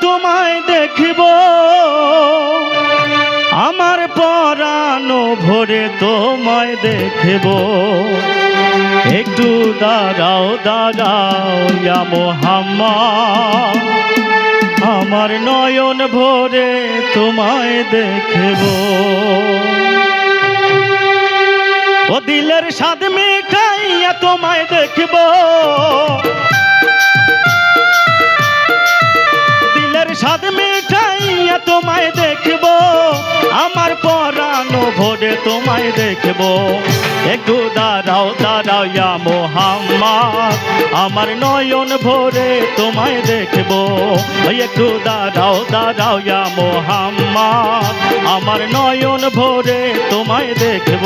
তোমায় দেখব। আমার পরানো ভরে তোমায় দেখব। একটু দাঁড়াও দাঁড়াও ইয়া মোহাম্মদ। আমার নয়ন ভরে তোমায় দেখব। ও দিলের স্বাদ মিঠাইয়া তোমায় দেখব। দিলের স্বাদ মিঠাইয়া তোমায় দেখব। আমার পরানো ভোরে তোমায় দেখব। একটু দাঁড়াও দাঁড়াও ইয়া মোহাম্মদ। আমার নয়ন ভোরে তোমায় দেখব। একটু দাঁড়াও দাঁড়াও ইয়া মোহাম্মদ। আমার নয়ন ভোরে তোমায় দেখব।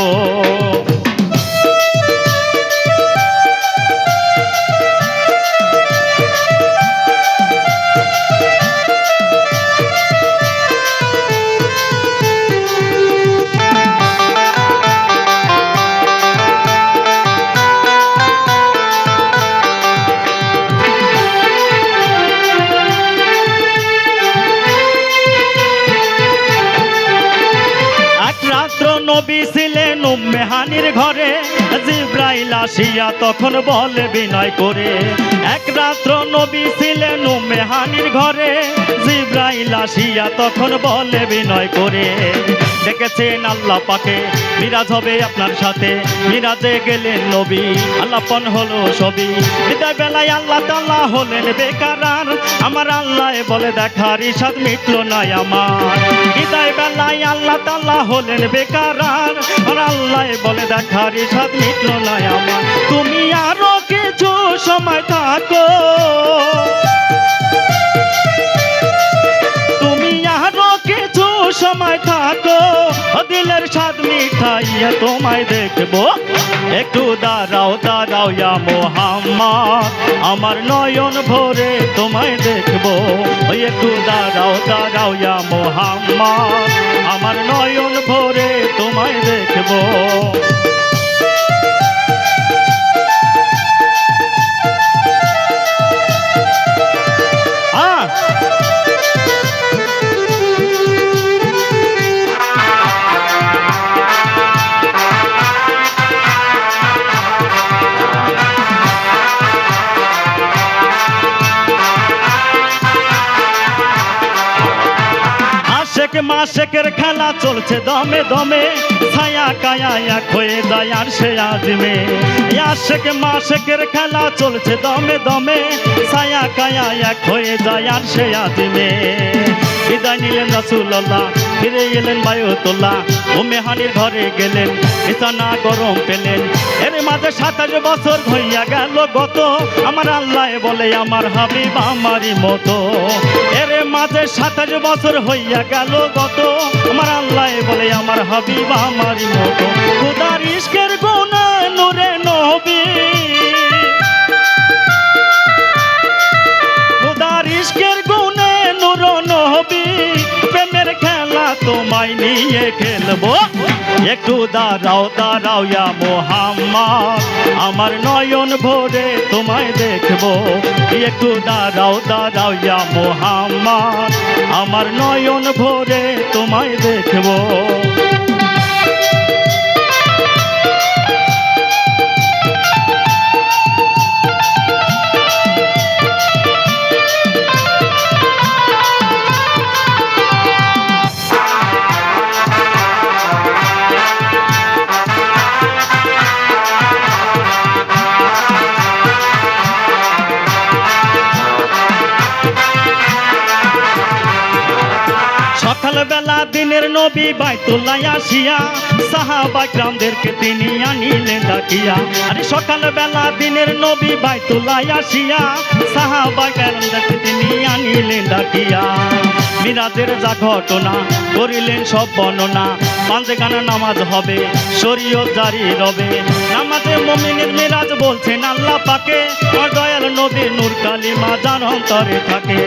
এক নবী ছিলেন উম্মেহানির ঘরে। জিব্রাইল আসিয়া তখন বলে বিনয় করে। এক রাত্র নবী ছিলেন উম্মেহানির ঘরে। জিব্রাইল আসিয়া তখন বলে বিনয় করে। দেখেছেন আল্লাহ পাকে, মিরাজ হবে আপনার সাথে। মিরাজে গেলেন নবী আল্লাপন হলো সবই। বিদায় বেলায় আল্লাহ তাল্লাহ হলেন বেকারার আমার আল্লাহ বলে দেখার ইসাদ মিটলো না আমার। বিদায় বেলায় আল্লাহ তাল্লাহ হলেন বেকারার। আর আল্লাহ বলে দেখার ইসাদ মিটল না আমার। তুমি আরও কিছু সময় থাকো। তুমি আরও সময় দিলের স্বাদ মিঠাইয়া তোমায় দেখব। একটু দাঁড়াও দাঁড়াও ইয়া মোহাম্মদ। আমার নয়ন ভরে তোমায় দেখব। একটু দাঁড়াও দাঁড়াও ইয়া মোহাম্মদ। আমার নয়ন ভরে তোমায় দেখব। আশেক মাসেকের খেলা চলছে দমে দমে। ছায়া কায়া এক হয়ে দয়ার সে আজমে আশেক মাসেকের খেলা চলছে দমে দমে। ছায়া কায়া এক হয়ে যায় আর সে আজমে বিদায় নিলেন রাসুল্লাহ ফিরে এলেন বায়ুতুল্লাহ। ও মেহানির ঘরে গেলেন, বিছানা গরম পেলেন। এর মাঝে সাতাশ বছর হইয়া গেল গত। আমার আল্লাহ বলে, আমার হাবিব আমারই মতো। এর মাঝে সাতাশ বছর হইয়া গেল গত। আমার আল্লাহ বলে, আমার হাবিব আমারই মতো। খুদার ইস্কের গুণা তোমায় নিয়ে খেলব। একটু দাঁড়াও দাঁড়াও ইয়া মোহাম্মদ। আমার নয়ন ভোরে তোমায় দেখব। একটু দাঁড়াও দাঁড়াও ইয়া মোহাম্মদ। আমার নয়ন ভোরে তোমায় দেখব। সকালবেলা দিনের নবী বাইতুল্লাহ আসিয়া, সাহাবা গ্রামদেরকে তিনি আনিলেন ডাকিয়া। আরে সকাল বেলা দিনের নবী বাইতুল্লাহ আসিয়া, সাহাবা গ্রামদেরকে তিনি আনিলেন ডাকিয়া। মিরাজের যা ঘটনা, করিলেন সব বর্ণনা। পাঁচে গানা নামাজ হবে, শরীয়ত জারি রবে। নামাজে মমিনের মিরাজ বলছেন আল্লাহ পাকে দয়াল নবীর নূর কালিমা যার অন্তরে থাকে।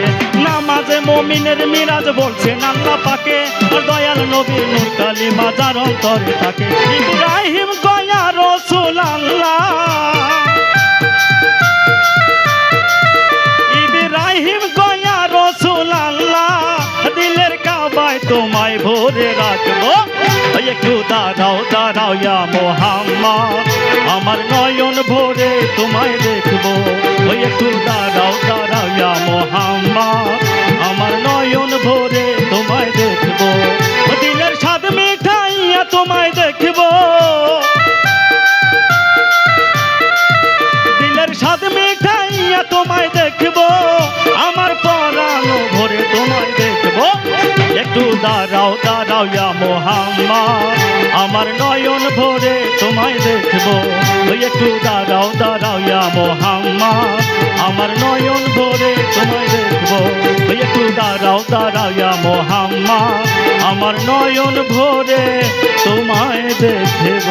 নামাজে মমিনের মিরাজ বলছেন আল্লাহ পাকে দয়াল নবীর নূর কালিমা যার অন্তরে থাকে। ইব্রাহিম গয়া রসুল আল্লাহ। একটু দাঁড়াও দাঁড়াও ইয়া মোহাম্মদ। আমার নয়ন ভরে তোমায় দেখব। দাঁড়াও দাঁড়াও ইয়া আমার নয়ন ভরে তোমায় দেখব। একটু দাঁড়াও দাঁড়াও ইয়া মোহাম্মদ। আমার নয়ন ভরে তোমায় দেখব। একটু দাঁড়াও দাঁড়াও ইয়া মোহাম্মদ। আমার নয়ন ভরে তোমায় দেখব।